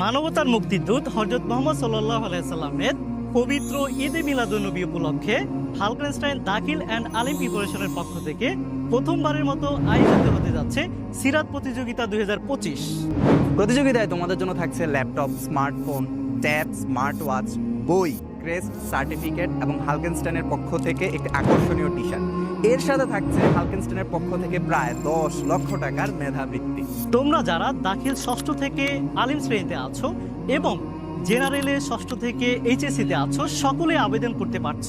মানবতার মুক্তিদূত হজরত মোহাম্মদ সাল্লাহ আলাইসাল্লামের পবিত্র ঈদে মিলাদুন্নবী উপলক্ষে হালকেনস্টাইন দাখিল অ্যান্ড আলিম প্রিপারেশনের পক্ষ থেকে প্রথমবারের মতো আয়োজিত হতে যাচ্ছে সিরাত প্রতিযোগিতা দুই হাজার পঁচিশ। প্রতিযোগিতায় তোমাদের জন্য থাকছে laptop, smartphone tab smart watch বই ক্রেস্ট সার্টিফিকেট এবং হালকেনস্টাইনের পক্ষ থেকে একটি আকর্ষণীয় টি শার্ট এর সাথে থাকছে হালকেনস্টাইনের পক্ষ থেকে প্রায় দশ লক্ষ টাকার মেধাবৃত্তি। তোমরা যারা দাখিল ষষ্ঠ থেকে আলিম শ্রেণীতে আছো এবং জেনারেলে ষষ্ঠ থেকে এইচএসসিতে আছো সকলে আবেদন করতে পারছ।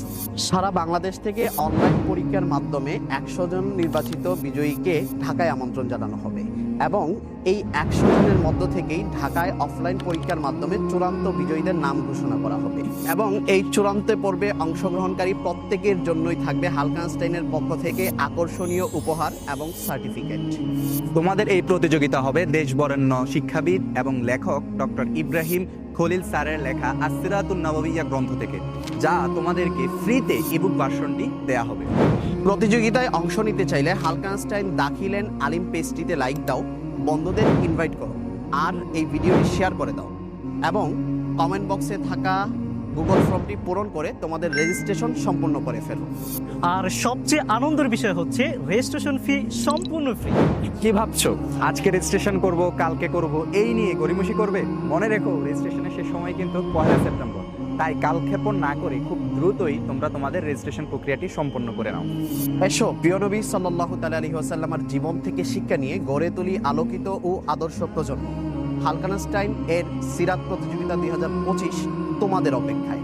সারা বাংলাদেশ থেকে অনলাইন পরীক্ষার মাধ্যমে একশো জন নির্বাচিত বিজয়ীকে ঢাকায় আমন্ত্রণ জানানো হবে এবং এই একশো জনের মধ্য থেকেই ঢাকায় অফলাইন পরীক্ষার মাধ্যমে চূড়ান্ত বিজয়ীদের নাম ঘোষণা করা হবে। এবং এই চূড়ান্ত পর্বে অংশগ্রহণকারী প্রত্যেকের জন্যই থাকবে হালকানস্টাইনের পক্ষ থেকে আকর্ষণীয় উপহার এবং সার্টিফিকেট। তোমাদের এই প্রতিযোগিতা হবে দেশ বরেণ্য শিক্ষাবিদ এবং লেখক ডক্টর ইব্রাহিম খলিল স্যারের লেখা আসিরাতুল নববিয়া গ্রন্থ থেকে যা তোমাদেরকে ফ্রিতে ইবুক ভার্সনটি দেয়া হবে। প্রতিযোগিতায় অংশ নিতে চাইলে হালকানস্টাইন দাখিলেন আলিম পেজটিতে লাইক দাও। বন্ধুদের ইনভাইট করো আর এই ভিডিওটি শেয়ার করে দাও এবং কমেন্ট বক্সে থাকা গুগল ফর্মটি পূরণ করে তোমাদের রেজিস্ট্রেশন সম্পূর্ণ করে ফেলো। আর সবচেয়ে আনন্দের বিষয় হচ্ছে রেজিস্ট্রেশন ফি সম্পূর্ণ ফ্রি কি ভাবছ? আজকে রেজিস্ট্রেশন করব কালকে করব এই নিয়ে গরিমসি করবে? মনে রেখো রেজিস্ট্রেশনের শেষ সময় কিন্তু পয়লা সেপ্টেম্বর। তাই কালক্ষেপণ না করে খুব দ্রুতই তোমরা তোমাদের রেজিস্ট্রেশন প্রক্রিয়াটি সম্পন্ন করে নাও। এসো, প্রিয় নবী সাল্লাহ তালা আসাল্লামার জীবন থেকে শিক্ষা নিয়ে গড়ে তুলি আলোকিত ও আদর্শ প্রজন্ম। হালকানাস টাইম এর সিরাত প্রতিযোগিতা দুই হাজার পঁচিশ তোমাদের অপেক্ষায়।